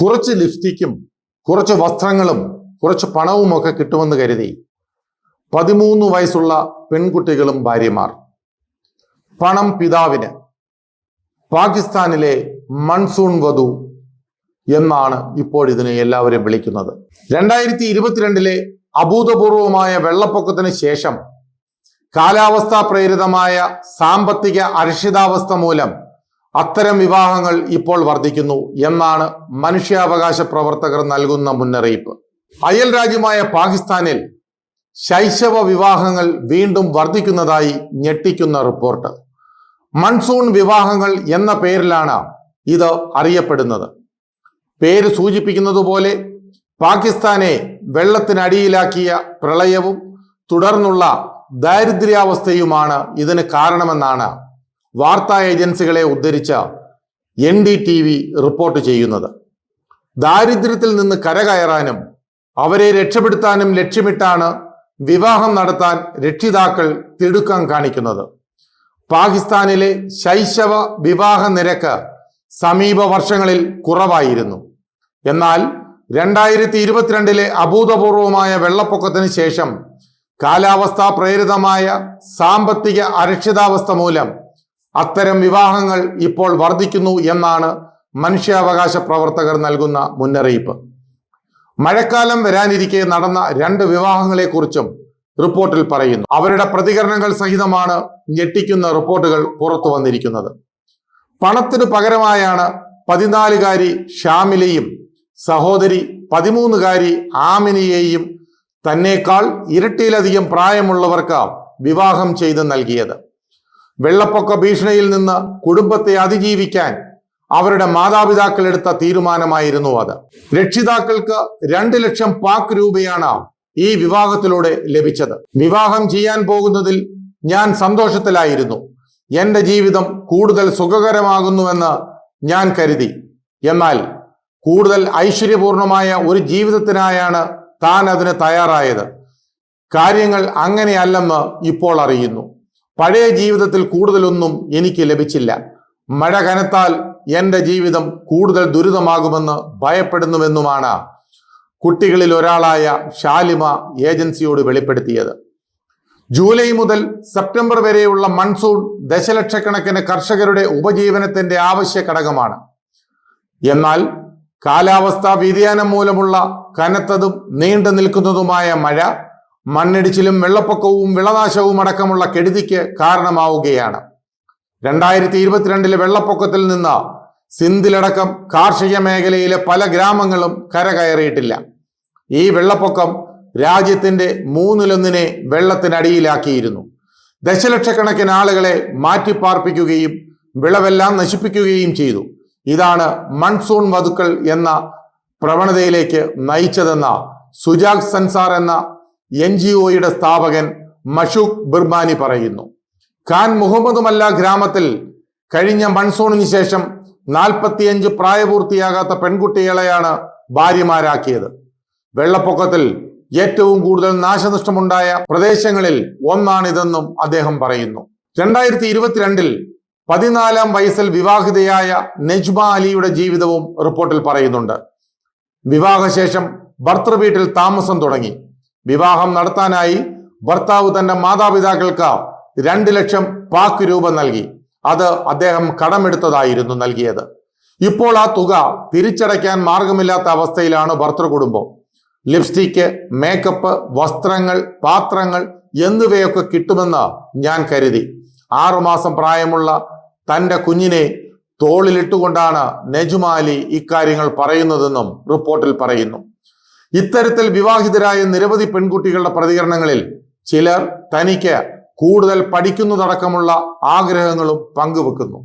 കുറച്ച് ലിഫ്റ്റിക്കും കുറച്ച് വസ്ത്രങ്ങളും കുറച്ച് പണവും ഒക്കെ കിട്ടുമെന്ന് കരുതി പതിമൂന്ന് വയസ്സുള്ള പെൺകുട്ടികളും ഭാര്യമാർ. പണം പിതാവിന് പാകിസ്ഥാനിലെ മൺസൂൺ വധു എന്നാണ് ഇപ്പോൾ ഇതിനെ എല്ലാവരും വിളിക്കുന്നത്. രണ്ടായിരത്തി ഇരുപത്തിരണ്ടിലെ അഭൂതപൂർവമായ വെള്ളപ്പൊക്കത്തിന് ശേഷം കാലാവസ്ഥാ പ്രേരിതമായ സാമ്പത്തിക അരക്ഷിതാവസ്ഥ മൂലം അത്തരം വിവാഹങ്ങൾ ഇപ്പോൾ വർദ്ധിക്കുന്നു എന്നാണ് മനുഷ്യാവകാശ പ്രവർത്തകർ നൽകുന്ന മുന്നറിയിപ്പ്. അയൽ രാജ്യമായ പാകിസ്ഥാനിൽ ശൈശവ വിവാഹങ്ങൾ വീണ്ടും വർദ്ധിക്കുന്നതായി ഞെട്ടിക്കുന്ന റിപ്പോർട്ട്. മൺസൂൺ വിവാഹങ്ങൾ എന്ന പേരിലാണ് ഇത് അറിയപ്പെടുന്നത്. പേര് സൂചിപ്പിക്കുന്നത് പോലെ പാകിസ്ഥാനെ വെള്ളത്തിനടിയിലാക്കിയ പ്രളയവും തുടർന്നുള്ള ദാരിദ്ര്യാവസ്ഥയുമാണ് ഇതിന് കാരണമെന്നാണ് വാർത്താ ഏജൻസികളെ ഉദ്ധരിച്ച N D T V report ചെയ്യുന്നത്. ദാരിദ്ര്യത്തിൽ നിന്ന് കരകയറാനും അവരെ രക്ഷപ്പെടുത്താനും ലക്ഷ്യമിട്ടാണ് വിവാഹം നടത്താൻ രക്ഷിതാക്കൾ തിടുക്കം കാണിക്കുന്നത്. പാകിസ്ഥാനിലെ ശൈശവ വിവാഹ നിരക്ക് സമീപ വർഷങ്ങളിൽ കുറവായിരുന്നു. എന്നാൽ രണ്ടായിരത്തി ഇരുപത്തിരണ്ടിലെ അഭൂതപൂർവമായ വെള്ളപ്പൊക്കത്തിന് ശേഷം കാലാവസ്ഥാ പ്രേരിതമായ സാമ്പത്തിക അരക്ഷിതാവസ്ഥ മൂലം അത്തരം വിവാഹങ്ങൾ ഇപ്പോൾ വർദ്ധിക്കുന്നു എന്നാണ് മനുഷ്യാവകാശ പ്രവർത്തകർ നൽകുന്ന മുന്നറിയിപ്പ്. മഴക്കാലം വരാനിരിക്കെ നടന്ന രണ്ട് വിവാഹങ്ങളെക്കുറിച്ചും റിപ്പോർട്ടിൽ പറയുന്നു. അവരുടെ പ്രതികരണങ്ങൾ സഹിതമാണ് ഞെട്ടിക്കുന്ന റിപ്പോർട്ടുകൾ പുറത്തു വന്നിരിക്കുന്നത്. പണത്തിന് പകരമായാണ് പതിനാലുകാരി ഷാമിലയും സഹോദരി പതിമൂന്നുകാരി ആമിനിയെയും തന്നേക്കാൾ ഇരട്ടിയിലധികം പ്രായമുള്ളവർക്ക് വിവാഹം ചെയ്ത് നൽകിയത്. വെള്ളപ്പൊക്ക ഭീഷണിയിൽ നിന്ന് കുടുംബത്തെ അതിജീവിക്കാൻ അവരുടെ മാതാപിതാക്കൾ എടുത്ത തീരുമാനമായിരുന്നു അത്. രക്ഷിതാക്കൾക്ക് രണ്ട് ലക്ഷം പാക് രൂപയാണ് ഈ വിവാഹത്തിലൂടെ ലഭിച്ചത്. വിവാഹം ചെയ്യാൻ പോകുന്നതിൽ ഞാൻ സന്തോഷത്തിലായിരുന്നു. എന്റെ ജീവിതം കൂടുതൽ സുഖകരമാകുന്നുവെന്ന് ഞാൻ കരുതി. എന്നാൽ കൂടുതൽ ഐശ്വര്യപൂർണമായ ഒരു ജീവിതത്തിനായാണ് താൻ അതിന് തയ്യാറായത്. കാര്യങ്ങൾ അങ്ങനെയല്ലെന്ന് ഇപ്പോൾ അറിയുന്നു. പഴയ ജീവിതത്തിൽ കൂടുതലൊന്നും എനിക്ക് ലഭിച്ചില്ല. മഴ കനത്താൽ എന്റെ ജീവിതം കൂടുതൽ ദുരിതമാകുമെന്ന് ഭയപ്പെടുന്നുവെന്നുമാണ് കുട്ടികളിൽ ഒരാളായ ഷാലിമ ഏജൻസിയോട് വെളിപ്പെടുത്തിയത്. ജൂലൈ മുതൽ സെപ്റ്റംബർ വരെയുള്ള മൺസൂൺ ദശലക്ഷക്കണക്കിന് കർഷകരുടെ ഉപജീവനത്തിന്റെ ആവശ്യ ഘടകമാണ്. എന്നാൽ കാലാവസ്ഥാ വ്യതിയാനം മൂലമുള്ള കനത്തതും നീണ്ടു നിൽക്കുന്നതുമായ മഴ മണ്ണിടിച്ചിലും വെള്ളപ്പൊക്കവും വിളനാശവും അടക്കമുള്ള കെടുതിക്ക് കാരണമാവുകയാണ്. രണ്ടായിരത്തി ഇരുപത്തിരണ്ടിലെ വെള്ളപ്പൊക്കത്തിൽ നിന്ന് സിന്ധിലടക്കം കാർഷിക മേഖലയിലെ പല ഗ്രാമങ്ങളും കരകയറിയിട്ടില്ല. ഈ വെള്ളപ്പൊക്കം രാജ്യത്തിന്റെ മൂന്നിലൊന്നിനെ വെള്ളത്തിനടിയിലാക്കിയിരുന്നു. ദശലക്ഷക്കണക്കിന് ആളുകളെ മാറ്റിപ്പാർപ്പിക്കുകയും വിളവെല്ലാം നശിപ്പിക്കുകയും ചെയ്തു. ഇതാണ് മൺസൂൺ വധുക്കൾ എന്ന പ്രവണതയിലേക്ക് നയിച്ചതെന്ന സുജാഗ് സൻസാർ എന്ന എൻ ജി ഒയുടെ സ്ഥാപകൻ മഷൂഖ് ബിർമാനി പറയുന്നു. ഖാൻ മുഹമ്മദുമല്ല ഗ്രാമത്തിൽ കഴിഞ്ഞ മൺസൂണിന് ശേഷം നാൽപ്പത്തിയഞ്ച് പ്രായപൂർത്തിയാകാത്ത പെൺകുട്ടികളെയാണ് ഭാര്യമാരാക്കിയത്. വെള്ളപ്പൊക്കത്തിൽ ഏറ്റവും കൂടുതൽ നാശനഷ്ടമുണ്ടായ പ്രദേശങ്ങളിൽ ഒന്നാണിതെന്നും അദ്ദേഹം പറയുന്നു. രണ്ടായിരത്തി ഇരുപത്തിരണ്ടിൽ പതിനാലാം വയസ്സിൽ വിവാഹിതയായ നെജ്മ അലിയുടെ ജീവിതവും റിപ്പോർട്ടിൽ പറയുന്നുണ്ട്. വിവാഹശേഷം ഭർത്തൃ വീട്ടിൽ താമസം തുടങ്ങി. വിവാഹം നടത്താനായി ഭർത്താവ് തന്റെ മാതാപിതാക്കൾക്ക് രണ്ട് ലക്ഷം പാക്ക് രൂപ നൽകി. അത് അദ്ദേഹം കടമെടുത്തതായിരുന്നു നൽകിയത്. ഇപ്പോൾ ആ തുക തിരിച്ചടയ്ക്കാൻ മാർഗമില്ലാത്ത അവസ്ഥയിലാണ് ഭർത്തൃ കുടുംബം. ലിപ്സ്റ്റിക്ക് മേക്കപ്പ് വസ്ത്രങ്ങൾ പാത്രങ്ങൾ എന്നിവയൊക്കെ കിട്ടുമെന്ന് ഞാൻ കരുതി. ആറുമാസം പ്രായമുള്ള തന്റെ കുഞ്ഞിനെ തോളിലിട്ടുകൊണ്ടാണ് നെജുമാലി ഇക്കാര്യങ്ങൾ പറയുന്നതെന്നും റിപ്പോർട്ടിൽ പറയുന്നു. ഇത്തരത്തിൽ വിവാഹിതരായ നിരവധി പെൺകുട്ടികളുടെ പ്രതികരണങ്ങളിൽ ചിലർ തനിക്ക് കൂടുതൽ പഠിക്കുന്നതടക്കമുള്ള ആഗ്രഹങ്ങളും പങ്കുവെക്കുന്നു.